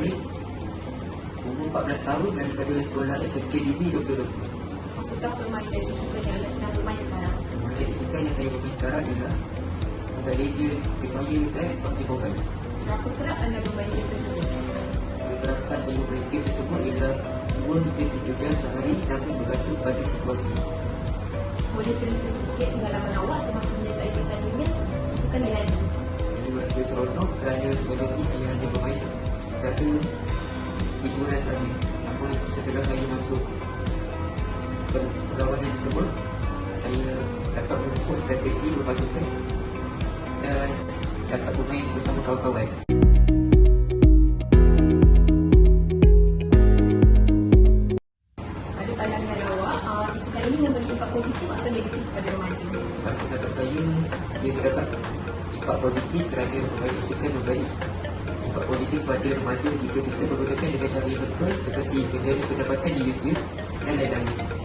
Farid Umur 14 tahun daripada sekolah SMKDB Dr. Dr. Apakah permainan yang anda sedang bermain sekarang? Permainan sukan yang saya bermain sekarang ialah Mobile Legends, Free Fire dan PUBG Mobile Berapa kerap anda bermain game tersebut? Kegerakan saya bermain game tersebut ialah 2 hingga 3 jam sehari namun bergantung pada situasi Boleh cerita sedikit pengalaman awak semasa menyertai pertandingan yang lain? Saya merasa seronok kerana sebenarnya saya hanya bermain satu hiburan saja Namun setelah saya masuk perlawanan tersebut saya dapat menempuh strategi berpasukan dan dapat bermain bersama kawan-kawan Pada pandangan awak, uh, sukan ini memberi impak positif atau negatif kepada remaja? Pada pendapat saya dia mendapat impak positif kerana bermain sukan memberi impak positif pada remaja jika kita menggunakan dengan cara yang betul seperti menjadi pendapatan di YouTube dan lain-lain